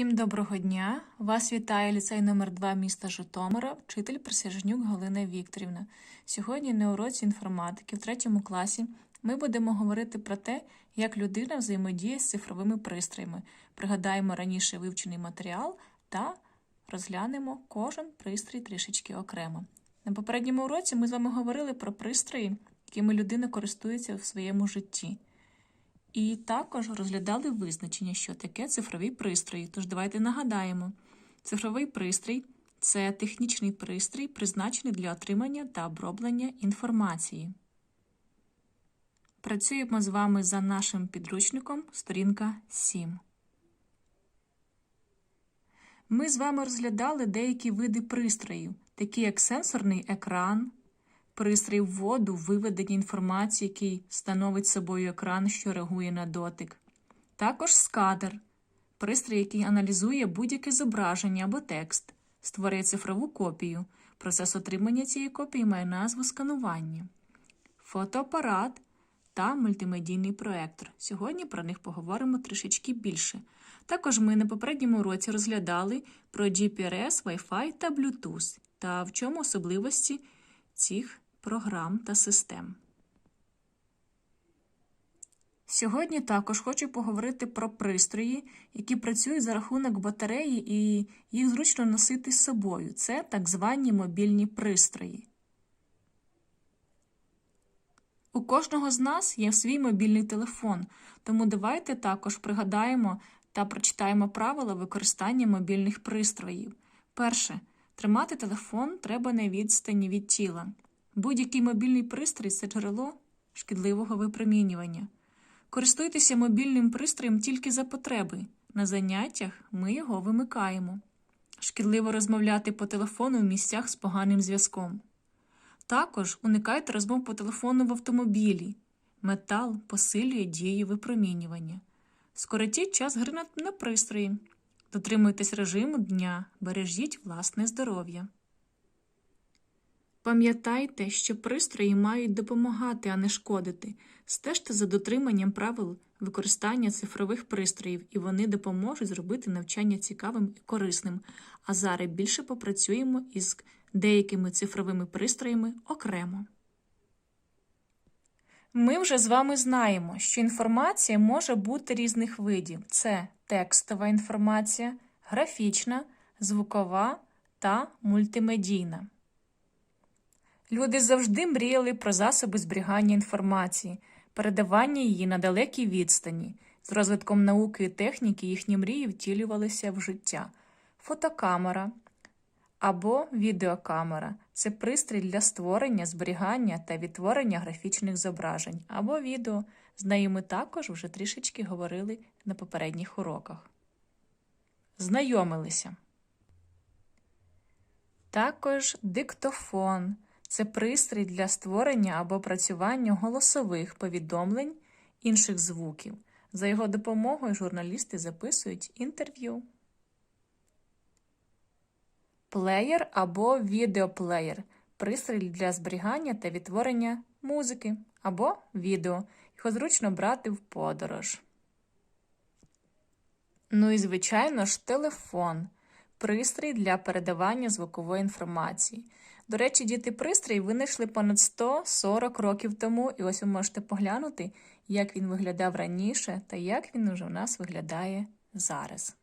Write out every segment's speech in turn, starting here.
Всім доброго дня! Вас вітає ліцей номер 2 міста Житомира, вчитель Присяжнюк Галина Вікторівна. Сьогодні на уроці інформатики в третьому класі ми будемо говорити про те, як людина взаємодіє з цифровими пристроями. Пригадаємо раніше вивчений матеріал та розглянемо кожен пристрій трішечки окремо. На попередньому уроці ми з вами говорили про пристрої, якими людина користується в своєму житті. І також розглядали визначення, що таке цифрові пристрої. Тож давайте нагадаємо: цифровий пристрій це технічний пристрій, призначений для отримання та оброблення інформації. Працюємо з вами за нашим підручником, сторінка 7. Ми з вами розглядали деякі види пристроїв, такі як сенсорний екран, пристрій вводу, виведення інформації, який становить собою екран, що реагує на дотик. Також сканер, пристрій, який аналізує будь-яке зображення або текст, створює цифрову копію. Процес отримання цієї копії має назву сканування, фотоапарат та мультимедійний проектор. Сьогодні про них поговоримо трішечки більше. Також ми на попередньому уроці розглядали про GPRS, Wi-Fi та Bluetooth та в чому особливості цих програм та систем. Сьогодні також хочу поговорити про пристрої, які працюють за рахунок батареї і їх зручно носити з собою. Це так звані мобільні пристрої. У кожного з нас є свій мобільний телефон, тому давайте також пригадаємо та прочитаємо правила використання мобільних пристроїв. Перше. Тримати телефон треба на відстані від тіла. Будь-який мобільний пристрій це джерело шкідливого випромінювання. Користуйтеся мобільним пристроєм тільки за потреби. На заняттях ми його вимикаємо. Шкідливо розмовляти по телефону в місцях з поганим зв'язком. Також уникайте розмов по телефону в автомобілі. Метал посилює дію випромінювання. Скоротіть час гри на, пристрої. Дотримуйтесь режиму дня, бережіть власне здоров'я. Пам'ятайте, що пристрої мають допомагати, а не шкодити. Стежте за дотриманням правил використання цифрових пристроїв, і вони допоможуть зробити навчання цікавим і корисним. А зараз більше попрацюємо із деякими цифровими пристроями окремо. Ми вже з вами знаємо, що інформація може бути різних видів: це текстова інформація, графічна, звукова та мультимедійна. Люди завжди мріяли про засоби зберігання інформації, передавання її на далекій відстані. З розвитком науки і техніки їхні мрії втілювалися в життя. Фотокамера або відеокамера це пристрій для створення, зберігання та відтворення графічних зображень або відео. З нею ми також вже трішечки говорили на попередніх уроках. Знайомилися. Також диктофон. Це пристрій для створення або опрацювання голосових повідомлень інших звуків. За його допомогою журналісти записують інтерв'ю. Плеєр або відеоплеєр пристрій для зберігання та відтворення музики або відео. Його зручно брати в подорож. Ну і, звичайно ж, телефон пристрій для передавання звукової інформації. До речі, діти пристрій винайшли понад 140 років тому, і ось ви можете поглянути, як він виглядав раніше та як він уже у нас виглядає зараз.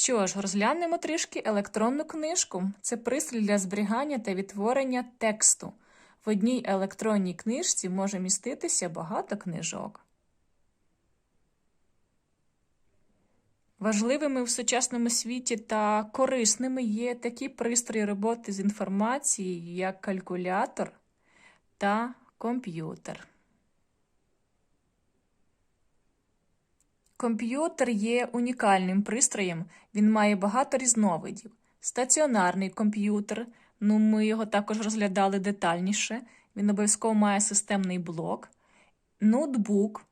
Що ж, розглянемо трішки електронну книжку. Це пристрій для зберігання та відтворення тексту. В одній електронній книжці може міститися багато книжок. Важливими в сучасному світі та корисними є такі пристрої роботи з інформацією, як калькулятор та комп'ютер. Комп'ютер є унікальним пристроєм, він має багато різновидів. Стаціонарний комп'ютер, ну ми його також розглядали детальніше. Він обов'язково має системний блок, ноутбук,